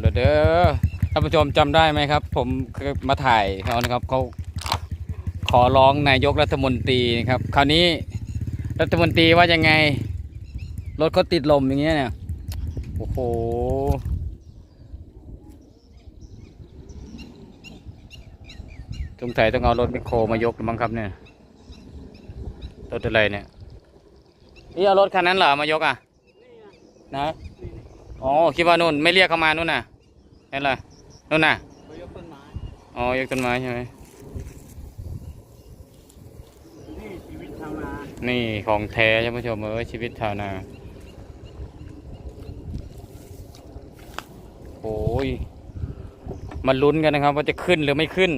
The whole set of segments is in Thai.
เด้อเด้อท่านผู้ชมจำได้ไหมครับ ผมมาถ่ายเขานะครับเขาขอร้องนายกรัฐมนตรีนะครับ คราวนี้รัฐมนตรีว่ายังไง รถเขาติดลมอย่างเงี้ยเนี่ยโอ้โหสงสัยต้องเอารถมคโครมายกมั้งครับเนี่ย รถอะไรเนี่ยนี่เอารถคันนั้นเหรอมายกอะนะอ๋อคิดว่านู่นไม่เรียกเขามานู่นน่ะ นั่นแหละนู่นน่ะเขายกต้นไม้อ๋อยกต้นไม้ใช่ไหมนี่ชีวิตชาวนานี่ของแท้ท่านผู้ชมเอ้ยชีวิตชาวนาโอ้ยมาลุ้นกันนะครับ ว่าจะขึ้นหรือไม่ขึ้น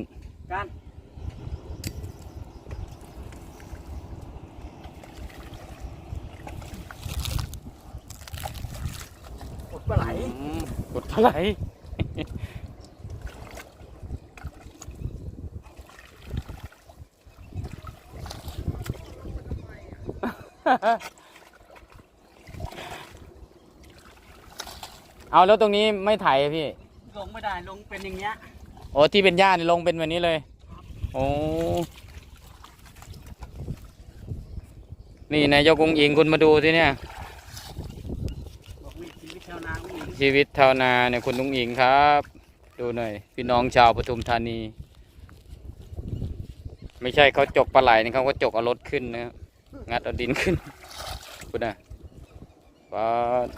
กันกดปลาไหลอืมกดเท่าไหร่ เอาแล้วตรงนี้ไม่ไถอะพี่ ลงไม่ได้ลงเป็นอย่างเงี้ยโอ้ที่เป็นหญ้านี่ลงเป็นแบบนี้เลย โอ้นี่นายกองอิงคุณมาดูสิเนี่ย บอกมีชีวิตชาวนาผู้หญิงชีวิตชาวนาเนี่ยคุณลุงอิงครับ ดูหน่อย พี่น้องชาวปทุมธานี ไม่ใช่เขาจกปลาไหลนี่เขาก็จกเอารถขึ้นนะครับ งัดเอาดินขึ้นคุณน่ะว้าด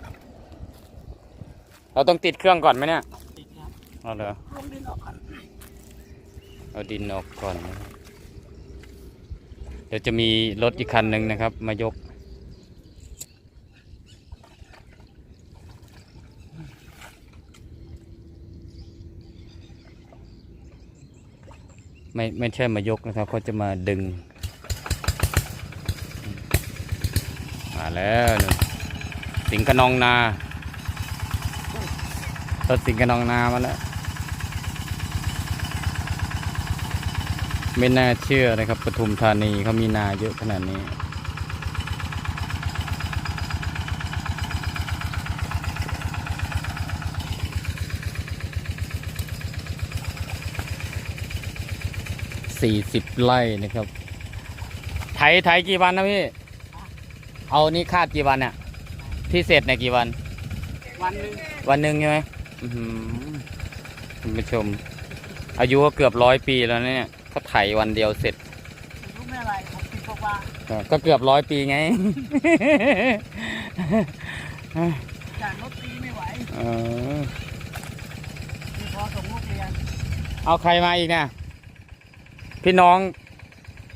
เราต้องติดเครื่องก่อนไหมเนี่ยติดครับเอาเหรอลงดินออกก่อนเอาดินออกก่อนนะเดี๋ยวจะมีรถอีกคันหนึ่งนะครับ มายก ไม่ไม่ใช่มายกนะครับเขาจะมาดึง มาแล้วสิงห์กะนองนารถสิงห์กะนองนามาแล้วไม่น่าเชื่อนะครับปทุมธานีเขามีนาเยอะขนาดนี้ สี่สิบไร่นะครับ ไถ ไถกี่วันนะพี่ เอานี่คาดกี่วันเนี่ยที่เสร็จเนี่ยกี่วัน วันหนึ่งวันหนึ่งใช่ไหมอื้อหือคุณผู้ชม อายุก็เกือบร้อยปีแล้วเนี่ยเขาไถวันเดียวเสร็จอายุไม่อะไรหกสิบกว่าก็ก็เกือบร้อยปีไงจ่ายรถตีไม่ไหวเออมีพอส่งลูกเรียนเอาใครมาอีกนะพี่น้อง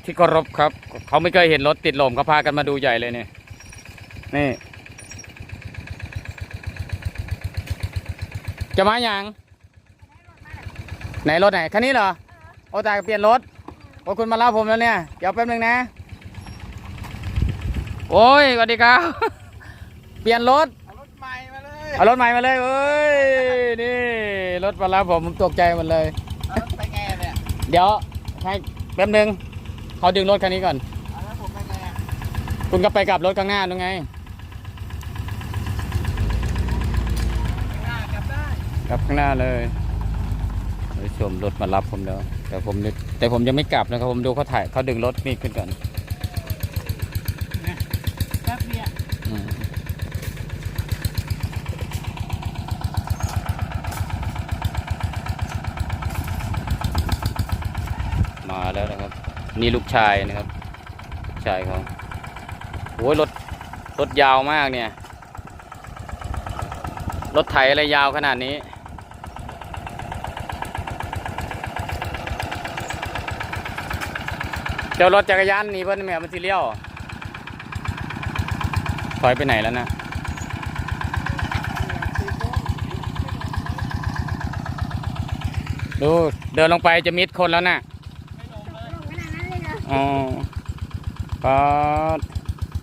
ที่เคารพครับ เขาไม่เคยเห็นรถติดลมเขาพากันมาดูใหญ่เลยเนี่ย นี่ จะมาอย่างไหนรถไหนคันนี้เหรอ โอ้ตายเปลี่ยนรถ โอ้คุณมารับผมแล้วเนี่ย เดี๋ยวแป๊บนึงนะ โอ้ยสวัสดีครับ เปลี่ยนรถ เอารถใหม่มาเลย เอารถใหม่มาเลยเอ้ย นี่ รถมารับผมผมตกใจหมดเลยเอารถไปไงเนี่ย เดี๋ยวให้แป๊บนึง เขาดึงรถคันนี้ก่อนเอาแล้วผมไปไงอะคุณก็ไปกับรถข้างหน้าตรงไง หน้ากลับ ได้กลับข้างหน้าเลยเดี๋ยวชมรถมารับผมแล้ว แต่ผมนึกแต่ผมยังไม่กลับนะครับผมดูเขาถ่ายเขาดึงรถนี่ขึ้นก่อนแป๊บเดียวอืมมาแล้วนะครับ นี่ลูกชายนะครับลูกชายเขาโอ้ยรถรถยาวมากเนี่ย รถไถอะไรยาวขนาดนี้ เดี๋ยวรถจักรยานหนี่เพิ่นแม่มันสิเลี้ยวถอยไปไหนแล้วนะดูเดินลงไปจะมิดคนแล้วนะไม่ลงเลยอ๋อก็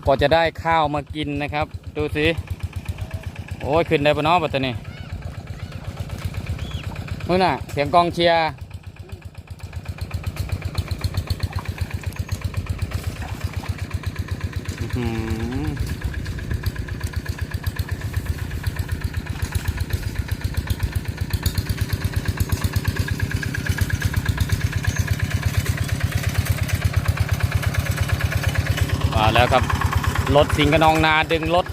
กว่าจะได้ข้าวมากินนะครับ ดูสิ โอ้ยขึ้นได้ปะเนาะปัตตานีนู่นน่ะ เสียงกองเชียร์ แล้วครับ รถสิงห์ขนองนาดึงรถ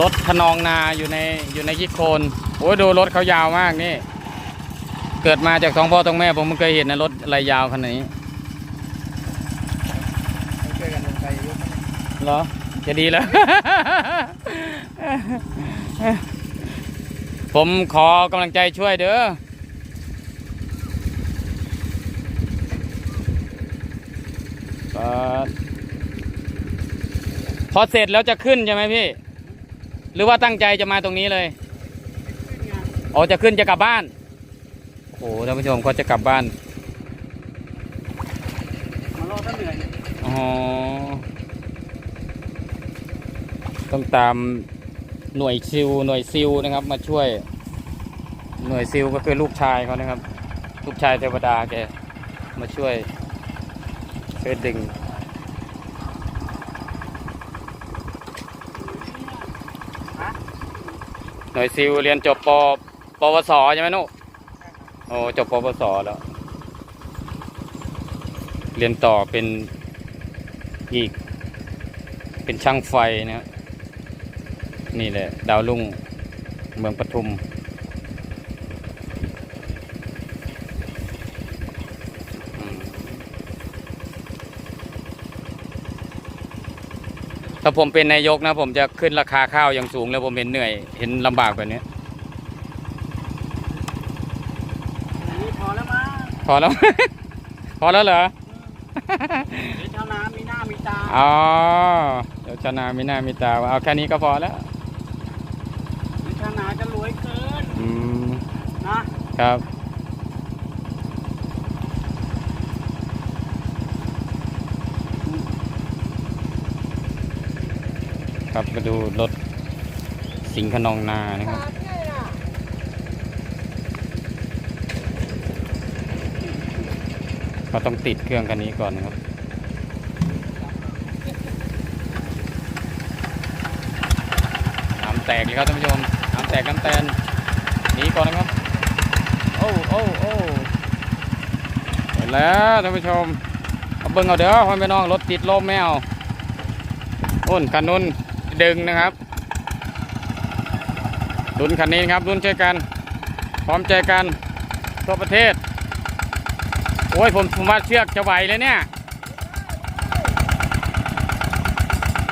รถขนองนาอยู่ในอยู่ในขี้โคลนโอ้ยดูรถเขายาวมากนี่ เกิดมาจากท้องพ่อท้องแม่ผมไม่เคยเห็นนะรถอะไรยาวขนาดนี้เหรอ จะดีแล้ว ผมขอกำลังใจช่วยเด้อก็ พอเสร็จแล้วจะขึ้นใช่ไหมพี่ หรือว่าตั้งใจจะมาตรงนี้เลยอ๋อจะขึ้นจะกลับบ้านโอ้โหท่านผู้ชมก็จะกลับบ้านมารอถ้าเหนื่อยอ๋อต้องตามหน่วยซิลหน่วยซิลนะครับ มาช่วย หน่วยซิลก็คือลูกชายเขานะครับ ลูกชายเทวดาแกมาช่วยช่วยดึง หน่วยซิลเรียนจบปปวสใช่ไหมนุโอ้จบปวสแล้ว เรียนต่อเป็นอีก เป็นช่างไฟนะนี่แหละ ดาวลุ่งเมืองปทุม ถ้าผมเป็นนายกนะ ผมจะขึ้นราคาข้าวอย่างสูงแล้วผมเห็นเหนื่อยเห็นลำบากแบบนี้อันนี้พอแล้วมั้งพอแล้ว พอแล้วเหรอเดี๋ยวชาวนามีหน้ามีตาอ๋อเดี๋ยวชนะมีหน้ามีตาเอาแค่นี้ก็พอแล้วเดี๋ยวชาวนาจะรวยเกินอืมนะครับ ครับมาดูรถสิงห์ขนองนานะครับก็ต้องติดเครื่องคันนี้ก่อนนะครับน้ำแตกเลยครับท่านผู้ชมน้ำแตกน้ำแตนหนีก่อนนะครับ โอ้โอ้โอ้เห็นแล้วท่านผู้ชมเอาเบิ้งเอาเด้อพ่อแม่น้องรถติดลมไม่เอาอุ่นคันนู้น ดึงนะครับดุนคันนี้นะครับดุนช่วยกัน พร้อมใจกันทั่วประเทศ โอ้ยผมผมว่าเชือกจะไหวเลยเนี่ย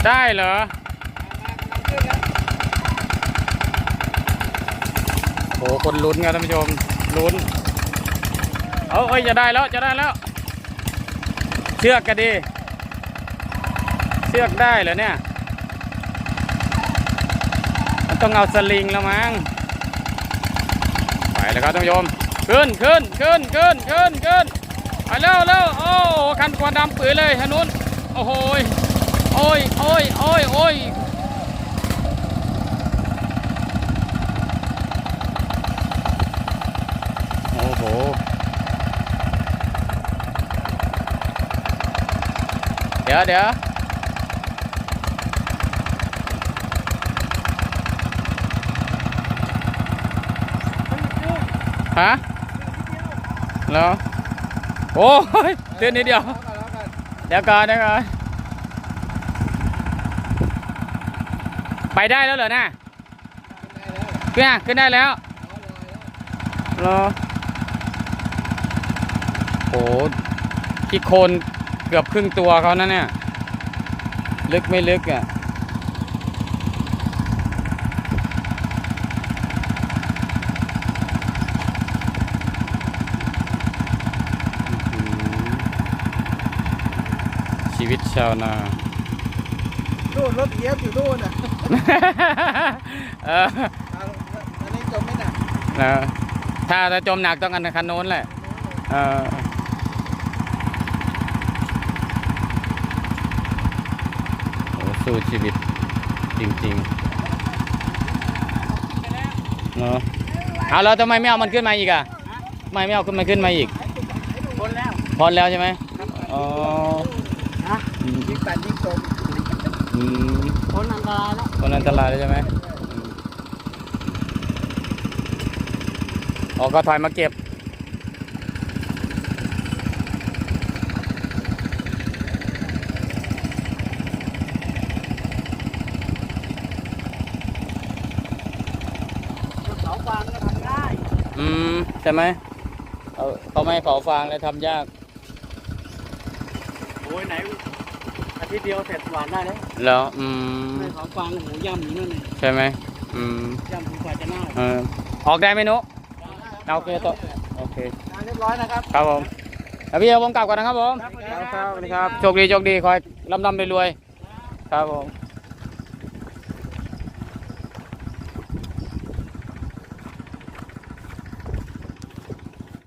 ได้เหรอโอ้โหคนลุ้นครับท่านผู้ชมลุ้นเอาเอ้ยจะได้แล้วจะได้แล้วเชือกก็ดี เชือกได้เหรอเนี่ย ต้องเอาสลิงแล้วมั้งไปแล้วครับท่านผู้ชมขึ้นขึ้นขึ้นขึ้นขึ้นขึ้นไปเร็วเร็วโอ้คันควันดำปื้อเลยทางนู้นโอ้โหโอ้ยโอ้ยโอ้ยโอ้ยโอ้โหเดี๋ยวเดี๋ยว ฮะแล้วโอ้ยเตือนนิดเดียว เดี๋ยวก่อนเดี๋ยวก่อนไปได้แล้วเหรอน่ะขึ้นอะขึ้นได้แล้วรอโอ้ขี้โคนเกือบครึ่งตัวเขานั่นเนี่ย ลึกไม่ลึกอะอื้อหือชี วิตชาวนานู่นรถเหยียบอยู่นู่นอะเออเอาอันนี้จมไม่หนักเออถ้าถ้าจมหนักต้องอันคันโน้นแหละเออโอ้สู้ชีวิตจริงๆเนาะเอาแล้วทำไมไม่เอามันขึ้นมาอีกอะทำไมไม่เอาขึ้นมาขึ้นมาอีกคนแล้ว พอแล้วใช่ไหมอ๋อฮะ สันยิ่งตรงอืมพ้นอันตรายแล้ว คนอันตรายเลยใช่ไหมอ๋อก็ถอยมาเก็บ เสาฟางก็ทำได้ อืม ใช่ไหมเขาไม่ให้เผาฟางเลยทำยาก อาทิตย์เดียวเสร็จหวานได้แล้วแล้วอืมไม่เผาฟางโอ้โหย่ำอยู่นั่นเลยใช่ไหมอืมย่ำดีกว่าจะเน่าเออออกได้ไหมนุโอเคต่อโอเคงานเรียบร้อยนะครับครับผมแล้วพี่เอาผมกลับก่อนนะครับผมครับสวัสดีครับสวัสดีครับโชคดีโชคดีคอยลำลำรวยๆครับผม